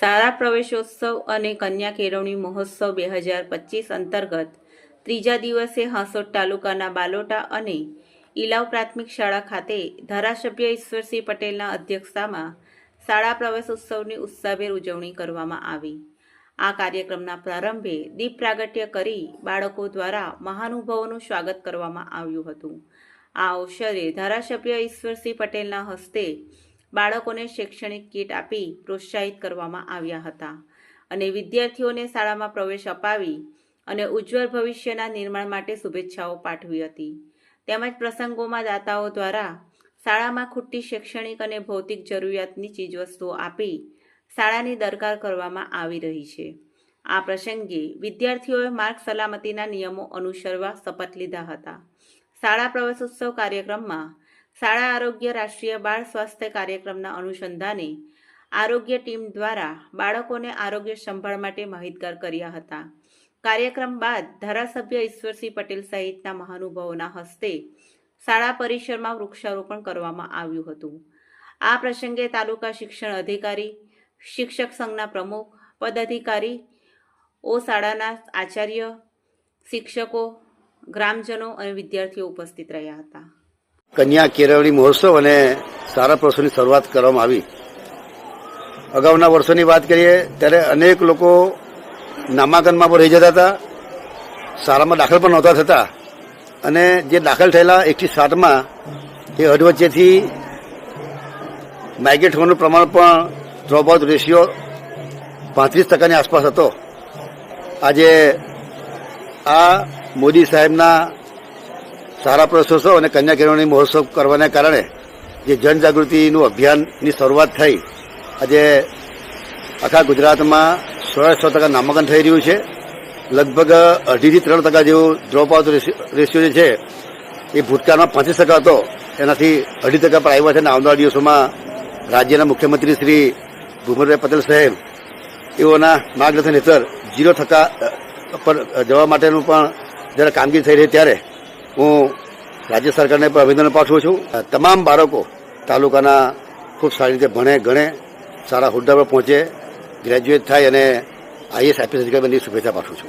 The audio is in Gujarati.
શાળા પ્રવેશોત્સવ અને કન્યા કેળવણી મહોત્સવ બે હજાર પચીસ અંતર્ગત ત્રીજા દિવસે હાંસોદ તાલુકાના બાલોટા અને ઇલાવ પ્રાથમિક શાળા ખાતે ધારાસભ્ય ઈશ્વરસિંહ પટેલના અધ્યક્ષતામાં શાળા પ્રવેશોત્સવની ઉત્સાહભેર ઉજવણી કરવામાં આવી. આ કાર્યક્રમના પ્રારંભે દીપ પ્રાગટ્ય કરી બાળકો દ્વારા મહાનુભાવોનું સ્વાગત કરવામાં આવ્યું હતું. આ અવસરે ધારાસભ્ય ઈશ્વરસિંહ પટેલના હસ્તે બાળકોને શૈક્ષણિક કીટ આપી પ્રોત્સાહિત કરવામાં આવ્યા હતા અને વિદ્યાર્થીઓને શાળામાં પ્રવેશ અપાવી અને ઉજ્જવળ ભવિષ્યના નિર્માણ માટે શુભેચ્છાઓ પાઠવી હતી. તેમજ પ્રસંગોમાં દાતાઓ દ્વારા શાળામાં ખૂટતી શૈક્ષણિક અને ભૌતિક જરૂરિયાતની ચીજવસ્તુઓ આપી શાળાની દરકાર કરવામાં આવી રહી છે. આ પ્રસંગે વિદ્યાર્થીઓએ માર્ગ સલામતીના નિયમો અનુસરવા શપથ લીધા હતા. શાળા પ્રવેશોત્સવ કાર્યક્રમમાં શાળા આરોગ્ય રાષ્ટ્રીય બાળ સ્વાસ્થ્ય કાર્યક્રમના અનુસંધાને આરોગ્ય ટીમ દ્વારા બાળકોને આરોગ્ય સંભાળ માટે માહિતગાર કર્યા હતા. કાર્યક્રમ બાદ ધારાસભ્ય ઈશ્વરસિંહ પટેલ સહિતના મહાનુભાવોના હસ્તે શાળા પરિસરમાં વૃક્ષારોપણ કરવામાં આવ્યું હતું. આ પ્રસંગે તાલુકા શિક્ષણ અધિકારી, શિક્ષક સંઘના પ્રમુખ, પદાધિકારી, ઓ શાળાના આચાર્ય, શિક્ષકો, ગ્રામજનો અને વિદ્યાર્થીઓ ઉપસ્થિત રહ્યા હતા. કન્યા કેળવણી મહોત્સવ અને સારા પ્રસંગની શરૂઆત કરવામાં આવી. અગાઉના વર્ષોની વાત કરીએ, ત્યારે અનેક લોકો નામાંકનમાં પણ રહી જતા હતા, શાળામાં દાખલ પણ નહોતા થતા. અને જે દાખલ થયેલા એકથી સાતમાં, એ અડવચ્ચેથી માઇગ્રેટ હોવાનું પ્રમાણ પણ ડ્રોપઆઉટ રેશિયો પાંત્રીસ ટકાની આસપાસ હતો. આજે આ મોદી સાહેબના સારા પ્રશોત્સવ અને કન્યા કેળવણી મહોત્સવ કરવાના કારણે જે જનજાગૃતિનું અભિયાનની શરૂઆત થઈ, આજે આખા ગુજરાતમાં સો સો ટકા નામાંકન થઈ રહ્યું છે. લગભગ અઢીથી ત્રણ ટકા જેવું ડ્રોપ આઉટ રેશિયો જે છે, એ ભૂતકાળમાં પાંત્રીસ ટકા હતો. એનાથી અઢી ટકા પર આવ્યા છે અને આવનારા દિવસોમાં રાજ્યના મુખ્યમંત્રી શ્રી ભૂપેન્દ્રભાઈ પટેલ સાહેબ, એઓના માર્ગદર્શન હેઠળ ઝીરો ટકા પર જવા માટેનું પણ જ્યારે કામગીરી થઈ રહી ત્યારે. હું રાજ્ય સરકારને પણ અભિનંદન પાઠવું છું. તમામ બાળકો તાલુકાના ખૂબ સારી રીતે ભણે, ગણે, સારા હોદ્દા પર પહોંચે ગ્રેજ્યુએટ થાય અને આઈએસ આઈપીએસ અધિકારી બની શુભેચ્છા પાઠવું છું.